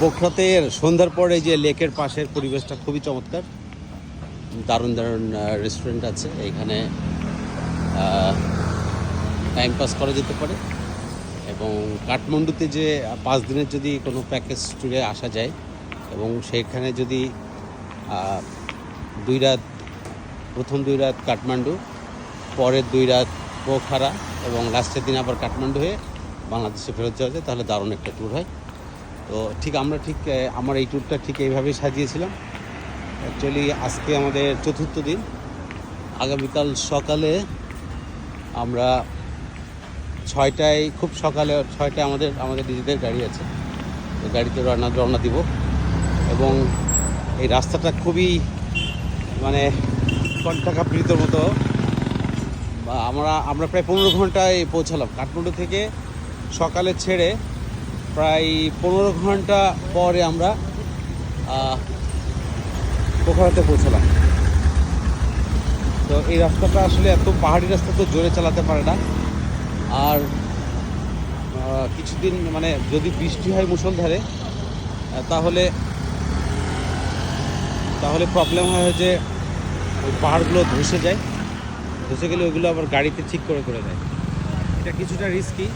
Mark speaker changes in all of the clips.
Speaker 1: পোখরাতের সন্ধ্যার পরে যে লেকের পাশের পরিবেশটা খুবই চমৎকার। দারুণ দারুণ রেস্টুরেন্ট আছে। এখানে টাইম পাস করা যেতে পারে। এবং কাঠমান্ডুতে যে পাঁচ দিনের যদি কোনো প্যাকেজ ট্যুরে আসা যায় এবং সেইখানে যদি দুই রাত, প্রথম দুই রাত কাঠমান্ডু, পরের দুই রাত পোখারা এবং লাস্টের দিন আবার কাঠমান্ডু হয়ে বাংলাদেশে ফেরত যাওয়া যায়, তাহলে দারুণ একটা ট্যুর হয়। তো ঠিক আমরা ঠিক আমার এই ট্যুরটা ঠিক এইভাবেই সাজিয়েছিলাম। অ্যাকচুয়ালি আজকে আমাদের চতুর্থ দিন। আগামীকাল সকালে আমরা ছয়টায়, খুব সকালে ছয়টায় আমাদের আমাদের নিজেদের গাড়ি আছে। তো গাড়িতে রওনা রওনা দিব। এবং এই রাস্তাটা খুবই মানে কণ্ঠাকাপ্রিতর মতো। আমরা আমরা প্রায় পনেরো ঘন্টায় পৌঁছালাম। কাঠমান্ডু থেকে সকালে ছেড়ে প্রায় পনেরো ঘণ্টা পরে আমরা পোখরাতে পৌঁছালাম। তো এই রাস্তাটা আসলে এত পাহাড়ি রাস্তা তো জোরে চালাতে পারে না। আর কিছুদিন মানে যদি বৃষ্টি হয় মুষলধারে আহ, তাহলে তাহলে প্রবলেম হয় যে ওই পাহাড়গুলো ধসে যায়। ধসে গেলে ওইগুলো আবার গাড়িতে ঠিক করে করে দেয়। এটা কিছুটা রিস্কি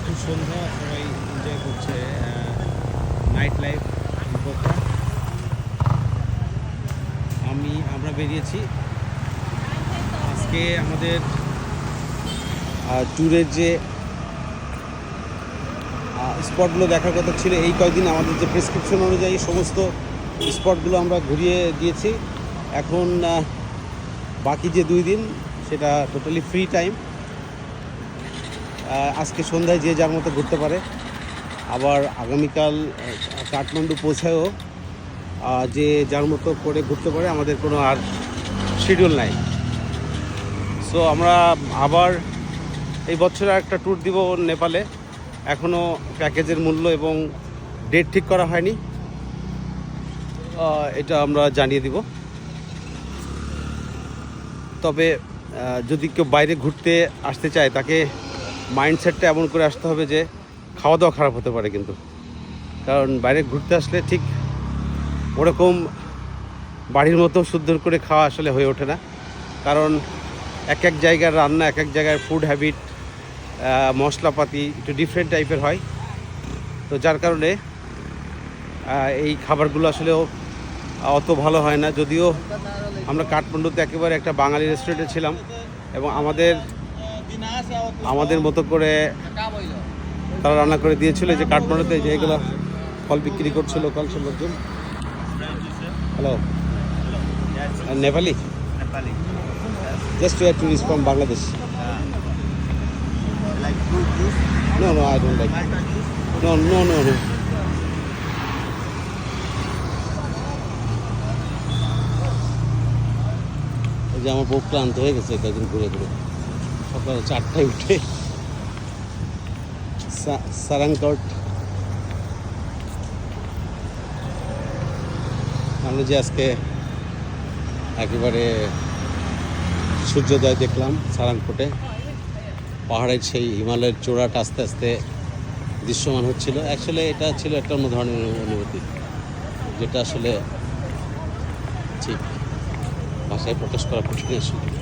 Speaker 1: এখন সন্ধ্যা, সবাই এনজয় করছে নাইট লাইফ আমি, আমরা বেরিয়েছি। আজকে আমাদের ট্যুরের যে স্পটগুলো দেখার কথা ছিল, এই কয়েকদিন আমাদের যে প্রেসক্রিপশন অনুযায়ী সমস্ত স্পটগুলো আমরা ঘুরিয়ে দিয়েছি। এখন বাকি যে দুই দিন, সেটা টোটালি ফ্রি টাইম আজকে সন্ধ্যায় যে যার মতো ঘুরতে পারে। আবার আগামীকাল কাঠমান্ডু পৌঁছায়ও যে যার মতো করে ঘুরতে পারে, আমাদের কোনো আর শিডিউল নাই। সো আমরা আবার এই বছর একটা ট্যুর দিব নেপালে। এখনও প্যাকেজের মূল্য এবং ডেট ঠিক করা হয়নি। এটা আমরা জানিয়ে দিব। তবে যদি কেউ বাইরে ঘুরতে আসতে চায়, তাকে মাইন্ডসেটটা এমন করে আসতে হবে যে খাওয়া দাওয়া খারাপ হতে পারে কিন্তু। কারণ বাইরে ঘুরতে আসলে ঠিক ওরকম বাড়ির মতো সুন্দর করে খাওয়া আসলে হয়ে ওঠে না। কারণ এক এক জায়গার রান্না, এক এক জায়গার ফুড হ্যাবিট মশলাপাতি একটু ডিফারেন্ট টাইপের হয়। তো যার কারণে এই খাবারগুলো আসলেও অত ভালো হয় না। যদিও আমরা কাঠমান্ডুতে একেবারে একটা বাঙালি রেস্টুরেন্টে ছিলাম এবং আমাদের আমাদের মতো করে তারা রান্না করে দিয়েছিল যে কাঠমান্ডুতে যে এগুলো ফল বিক্রি করছে লোকাল সব লোকজন হ্যালো নেপালি. জাস্ট আর টুরিস্ট ফ্রম বাংলাদেশ যে আমার বউ ক্লান্ত হয়ে গেছে, কয়েকদিন ঘুরে ঘুরে। সকাল চারটায় উঠে। সারাংকট। আমরা যে আজকে একেবারে সূর্যোদয় দেখলাম সারাংকোটে। পাহাড়ের সেই হিমালয়ের চূড়াটা আস্তে আস্তে দৃশ্যমান হচ্ছিল। অ্যাকচুয়ালি এটা ছিল একটা অন্য ধরনের অনুভূতি, যেটা আসলে ঠিক ভাষায় প্রকাশ করা কঠিন আসলে।